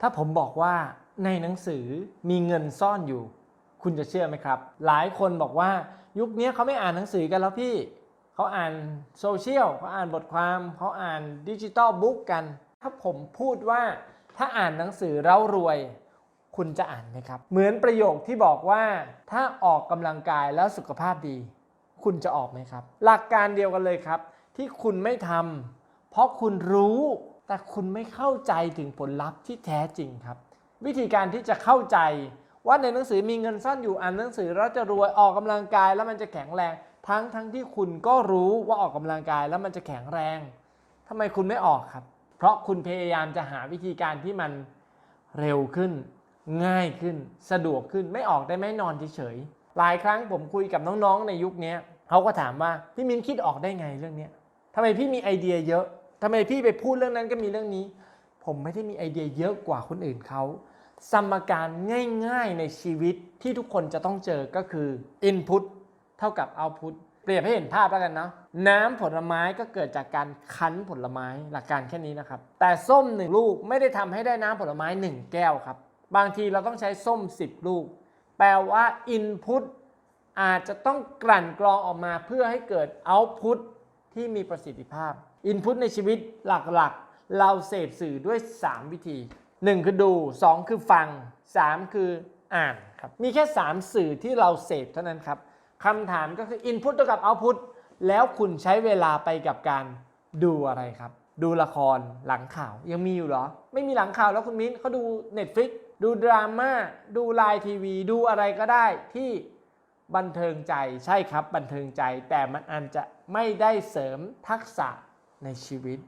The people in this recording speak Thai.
ถ้าผมบอกว่าในหนังสือมีเงินซ่อนอยู่ คุณจะเชื่อไหมครับ หลายคนบอกว่ายุคนี้เขาไม่อ่านหนังสือกันแล้วพี่ เขาอ่านโซเชียลเขาอ่านบทความเขาอ่านดิจิตอลบุ๊กกัน ถ้าผมพูดว่าถ้าอ่านหนังสือแล้วรวย คุณจะอ่านไหมครับ เหมือนประโยคที่บอกว่าถ้าออกกำลังกายแล้วสุขภาพดี คุณจะออกไหมครับ หลักการเดียวกันเลยครับ ที่คุณไม่ทำเพราะคุณรู้ แต่คุณไม่เข้าใจถึงผลลัพธ์ที่แท้จริงครับ วิธีการที่จะเข้าใจว่าในหนังสือมีเงินซ่อนอยู่อ่านหนังสือแล้วจะรวยออกกำลังกายแล้วมันจะแข็งแรง ทั้งทั้งที่คุณก็รู้ว่าออกกำลังกายแล้วมันจะแข็งแรงทำไมคุณไม่ออกครับ เพราะคุณพยายามจะหาวิธีการที่มันเร็วขึ้น ง่ายขึ้นสะดวกขึ้นไม่ออกได้ไหมนอนเฉยๆหลายครั้งผมคุยกับน้องๆในยุคนี้เขาก็ถามว่าพี่มินคิดออกได้ไงเรื่องนี้ทำไมพี่มีไอเดียเยอะ ทำไมพี่ไปพูดเรื่องนั้นก็มีเรื่องนี้ ผมไม่ได้มีไอเดียเยอะกว่าคนอื่นเขาสมการง่ายๆในชีวิตที่ทุกคนจะต้องเจอก็คือ Input เท่ากับ Output เปรียบให้เห็นภาพแล้วกันเนาะน้ำผลไม้ก็เกิดจากการคั้นผลไม้หลักการแค่นี้นะครับ แต่ส้มหนึ่งลูกไม่ได้ทำให้ได้น้ำผลไม้ 1 แก้วครับ บางทีเราต้องใช้ส้ม 10 ลูก แปลว่า Input อาจจะต้องกลั่นกรองออกมาเพื่อให้เกิด Output ที่มีประสิทธิภาพ Input ในชีวิตหลักๆ เราเสพสื่อด้วย 3 วิธี 1 คือดู 2 คือฟัง 3 คืออ่านครับ มีแค่ 3 สื่อที่เราเสพเท่านั้นครับคำถามก็คือ Input เท่ากับ Output แล้วคุณใช้เวลาไปกับการดูอะไรครับ ดูละครหลังข่าวยังมีอยู่หรอ ไม่มีหลังข่าวแล้วคุณมิ้นเขาดู Netflix ดูดราม่าดูไลน์ทีวี ดูอะไรก็ได้ที่บันเทิงใจใช่ครับบันเทิงใจแต่มันอาจจะไม่ได้เสริมทักษะ ในชีวิต